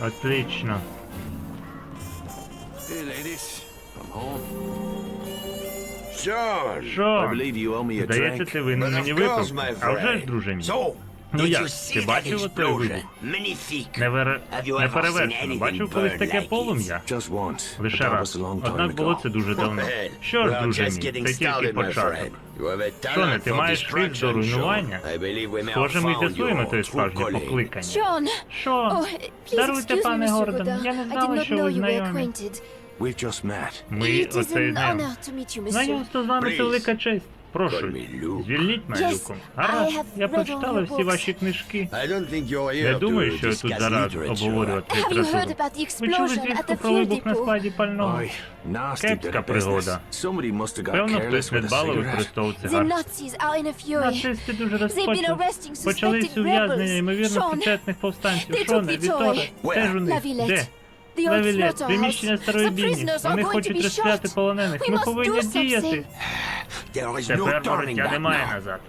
Отлично. Hey, ladies. I'm home. John. I Що? believe you owe me a Здається, drink. ти винен But мені of course, випив. my А вже ж, friend. друже мій. Ну як, you ти бачив explosion? вибух? Невер... Have you ever Неперевершено. seen Бачив anything колись таке like полум'я? Just once. but Лише раз. was a long time Однак було ago. це дуже давно. Що ж, друже just мій, getting це тільки started, my початок. friend. You have a Шоне, ти маєш фіз до руйнування? Схоже, ми з'ясуємо твоє справжнє покликання. Oh, please Даруйте, excuse me, пане Mr. Гордон. Я не I did знала, not що know ви you were знайомі. acquainted. We've just met. Ми It is оце an знаємо. honor to meet you, monsieur. Знайомство з вами це велика честь. Прошу, звільніть мене, Люком. Гаразд, я прочитала всі ваші книжки. Не думаю, що я тут зараз обговорювати літературу. Ви чули звістку про вибух на складі пального? Ой, Кепська пригода. Певно, хтось недбало використовував цигар. Нацисти дуже розпочали. Почались ув'язнення ймовірно Sean, повстанців. Шоне. Віторе, теж у них. Де? Slaughterhouse. приміщення старої бійні. Вони хочуть розстріляти полонених. Ми повинні діяти. Тепер вороття немає назад.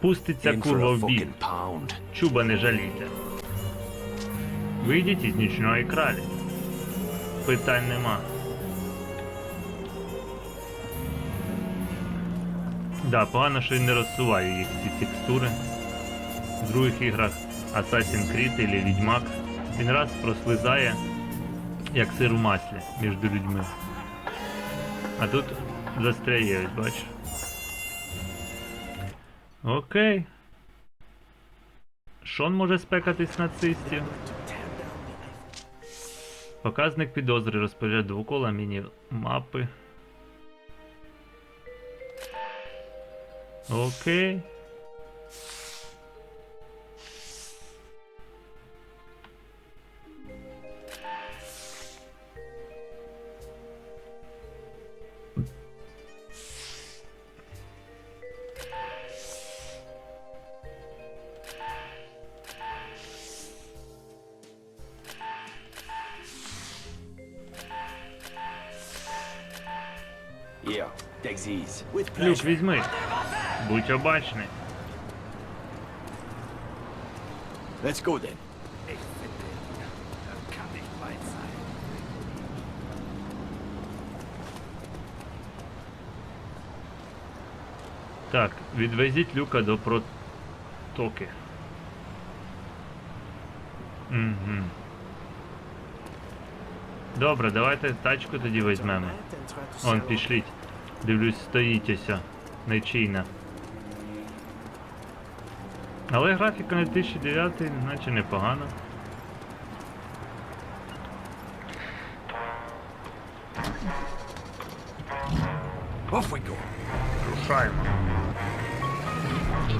Пуститься курва в pound. Чуба не жалійте. Вийдіть із нічної кралі. Питань нема. Да, погано, що він не розсуває їх ці текстури. В других іграх Assassin's Creed или Відьмак він раз прослизає, як сир в маслі між людьми. А тут застряє, ось бачиш. Окей. Шон може спекатись нацистів. Показник підозри розпоряд двокола міні-мапи. Окей. Люк, візьми. Будь обачний. Let's go then. Так, відвезіть люка до протоки. Угу. Добре, давайте тачку тоді візьмемо. Он, пішліть. Дивлюсь, стоїть ось нечійна. Але графіка на 2009, наче непогано. Off we go. Рушаємо.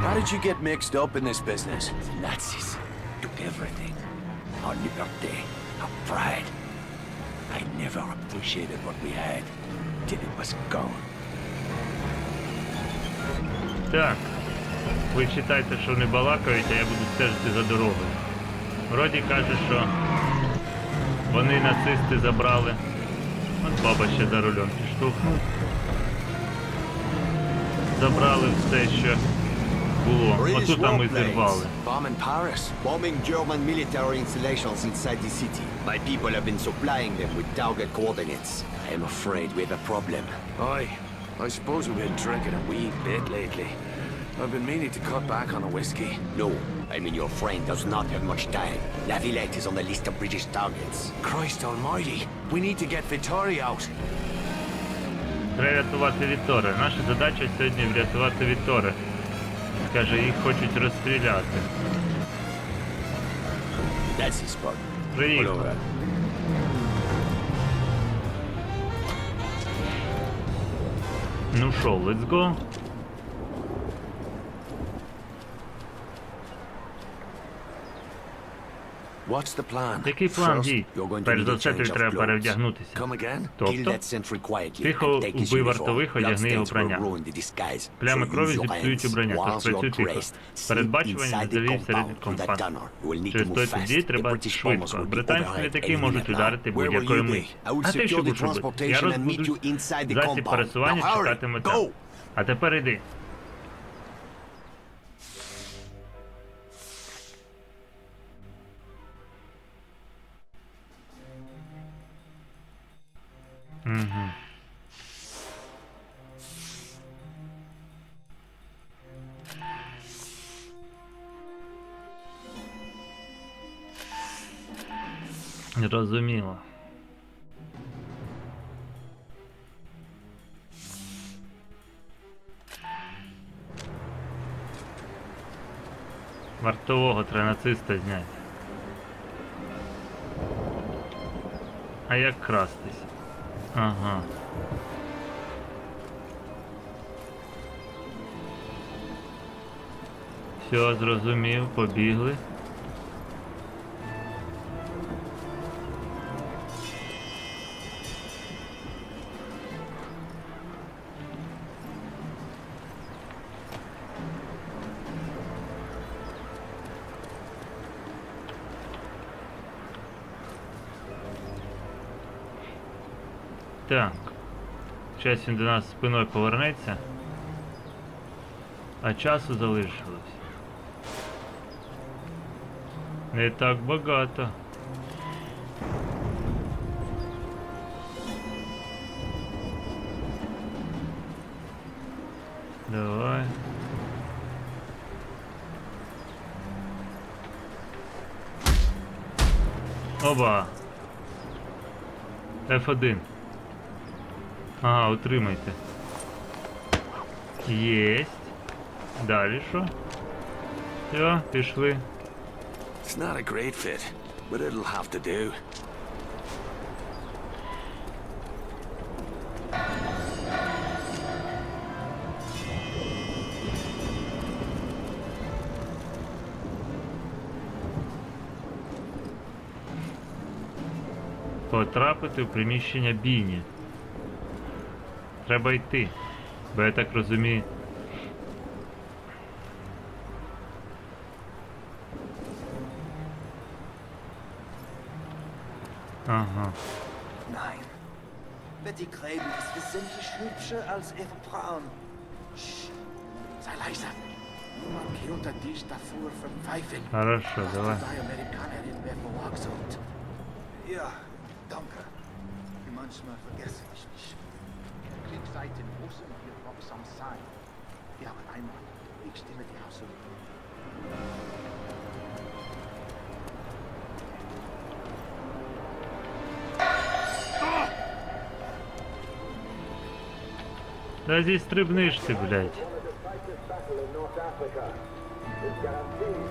How did you get mixed up in this business? Nazis took everything. Our liberty, our pride. I never appreciated what we had it was gone. Так. Ви читайте, що вони балакають, а я буду стежити за дорогою. Вроді каже, що вони нацисти забрали. От баба ще за рулем підштовхнув. Забрали все, що було. British Отут там і warplanes. зірвали. Bombing Paris. Bombing German military installations inside the city. My people have been supplying them with target coordinates. I am afraid we have a problem. Aye. I suppose we've been drinking a wee bit lately. I've been meaning to cut back on the whiskey. No, I mean your friend does not have much time. La Villette is on the list of British targets. Christ almighty. We need to get Vittori out. Треба рятувати Віторе. Наша задача сьогодні врятувати Віторе. Каже, їх хочуть розстріляти. That's his spot. Приїхали. Ну що, let's go. What's the plan? План дій? you're going to Перш за все, тобі треба перевдягнутися. Come again? Kill Тобто, that sentry quietly Тихо and take his вбий вартових, одягни його вбрання. Плями крові зіпсують убрання, тож працюй тихо. Передбачування inside серед need Через той The треба швидко. Британські літаки можуть ударити будь-якої will А ти що будеш робити? Я розбуду засіб пересування, чекатиме там. А тепер іди. Угу. Зрозуміло. Вартового треба нациста зняти. А як крастись? Ага. Все, зрозумів, побігли. Так. Зараз він до нас спиною повернеться. А часу залишилось. Не так багато. Давай. Оба. F1. Ага, утримайте. Єсть. Далі що? Все, пішли. It's not a great fit, but it'll have to do. Потрапити в приміщення бійні. Треба йти. Бо я так розумію. Ага. Nein. Betty Craven ist wesentlich hübscher als Eva Braun. Sch, sei leiser. Niemand geht unter dich davor verpfeifen. Хорошо, dass давай. du die Amerikanerin wer verwachselt. Ja, danke. Manchmal vergesse ich mich. Klipseiten muss und ihr wachsam sein. Ja, aber einmal, ich stimme dir absolut. Да здесь стрибнешь ты, блядь.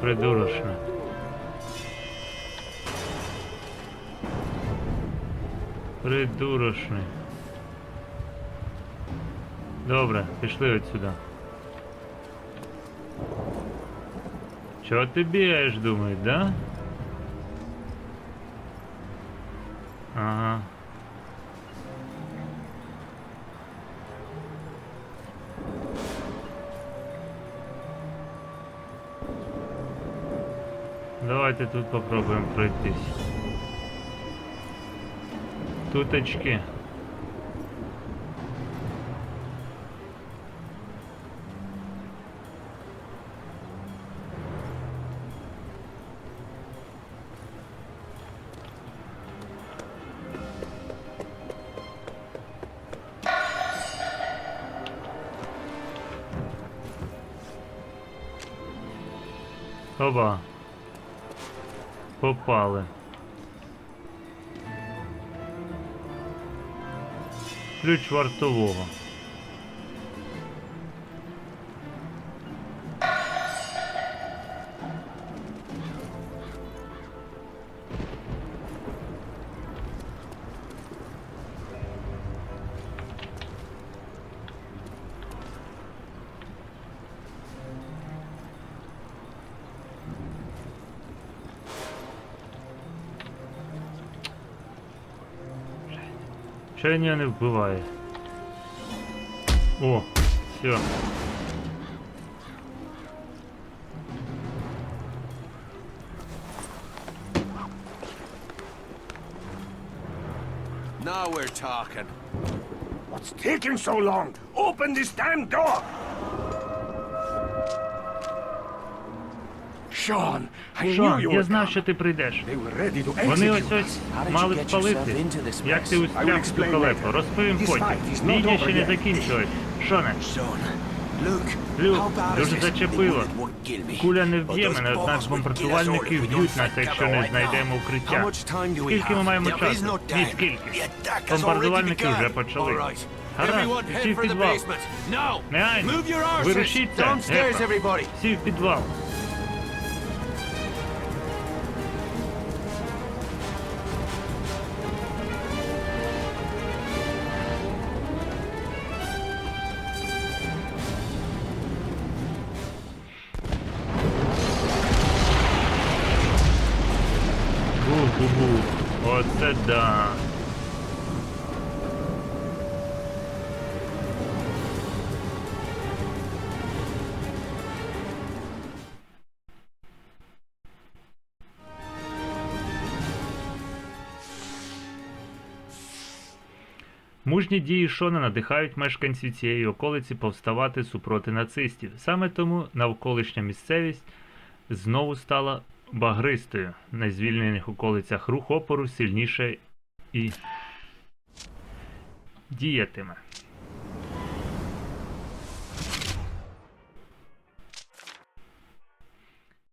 Придурочно. Придурочный. Добре, пішли отсюда. Чого ти бігаєш, думаєш, да? Ага. Давайте тут попробуем пройтись. Тут Оба. Попали. Ключ вартового. Чого він його не вбиває? О, все. Now we're talking. What's taking so long? Open this damn door! Sean, I Шон, я знав, що ти прийдеш. Вони ось ось мали спалити. Як ти в цю later. Розповім потім. Війня ще не yet. закінчилась. Шоне, Люк, is дуже зачепило. Куля не вб'є мене, однак бомбардувальники вб'ють нас, якщо не знайдемо укриття. Скільки ми маємо часу? Ні, скільки. Бомбардувальники вже почали. Гаразд, всі в підвал. Негайно, вирушіться. Всі в підвал. Бу-бу-бу. Оце да. Мужні дії Шона надихають мешканців цієї околиці повставати супроти нацистів. Саме тому навколишня місцевість знову стала багристою. На звільнених околицях рух опору сильніше і діятиме.